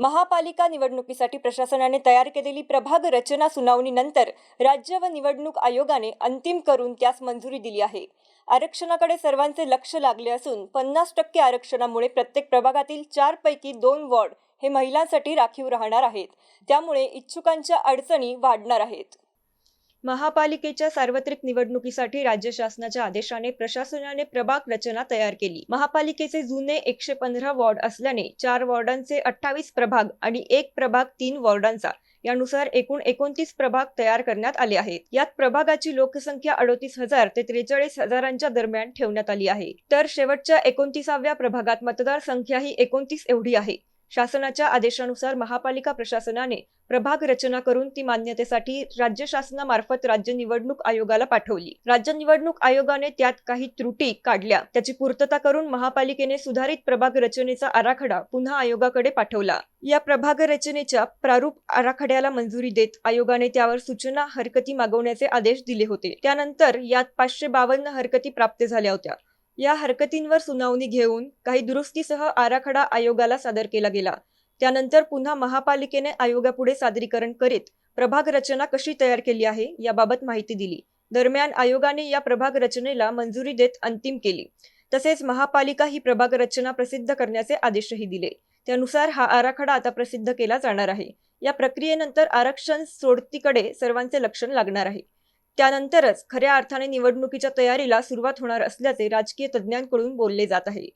महापालिका निवडणुकीसाठी प्रशासनाने तयार केलेली प्रभाग रचना सुनावणीनंतर राज्य व निवडणूक आयोगाने अंतिम करून त्यास मंजुरी दिली आहे. आरक्षणाकडे सर्वांचे लक्ष लागले असून पन्नास टक्के आरक्षणामुळे प्रत्येक प्रभागातील चार पैकी दोन वॉर्ड हे महिलांसाठी राखीव राहणार आहेत. त्यामुळे इच्छुकांच्या अडचणी वाढणार आहेत. महापालिकेच्या सार्वत्रिक निवडणुकीसाठी राज्य शासनाच्या आदेशाने प्रशासनाने प्रभाग रचना तयार केली. महापालिकेचे जुने एकशे पंधरा वॉर्ड असल्याने चार वॉर्डांचे अठ्ठावीस प्रभाग आणि एक प्रभाग तीन वॉर्डांचा यानुसार एकूण एकोणतीस प्रभाग तयार करण्यात आले आहेत. यात प्रभागाची लोकसंख्या अडोतीस हजार ते त्रेचाळीस हजारांच्या दरम्यान ठेवण्यात आली आहे. तर शेवटच्या एकोणतीसाव्या प्रभागात मतदार संख्या ही एकोणतीस एवढी आहे. शासनाच्या आदेशानुसार महापालिका प्रशासनाने प्रभाग रचना करून ती मान्यतेसाठी राज्य शासनामार्फत राज्य निवडणूक आयोगाला पाठवली. राज्य निवडणूक आयोगाने त्यात काही त्रुटी काढल्या. त्याची पूर्तता करून महापालिकेने सुधारित प्रभाग रचनेचा आराखडा पुन्हा आयोगाकडे पाठवला. या प्रभाग रचनेच्या प्रारूप आराखड्याला मंजुरी देत आयोगाने त्यावर सूचना हरकती मागवण्याचे आदेश दिले होते. त्यानंतर यात पाचशे बावन्न हरकती प्राप्त झाल्या होत्या. या हरकतींवर सुनावणी घेऊन काही दुरुस्तीसह आराखडा आयोगाला सादर केला गेला. त्यानंतर पुन्हा महापालिकेने आयोगापुढे सादरीकरण करीत प्रभाग रचना कशी तयार केली आहे याबाबत माहिती दिली. दरम्यान आयोगाने या प्रभाग रचनेला मंजुरी देत अंतिम केली. तसेच महापालिका ही प्रभाग रचना प्रसिद्ध करण्याचे आदेशही दिले. त्यानुसार हा आराखडा आता प्रसिद्ध केला जाणार आहे. या प्रक्रियेनंतर आरक्षण सोडतीकडे सर्वांचे लक्ष लागणार आहे. त्यानंतरच खऱ्या अर्थाने निवडणुकीच्या तयारीला सुरुवात होणार असल्याचे राजकीय तज्ज्ञांकडून बोलले जात आहे.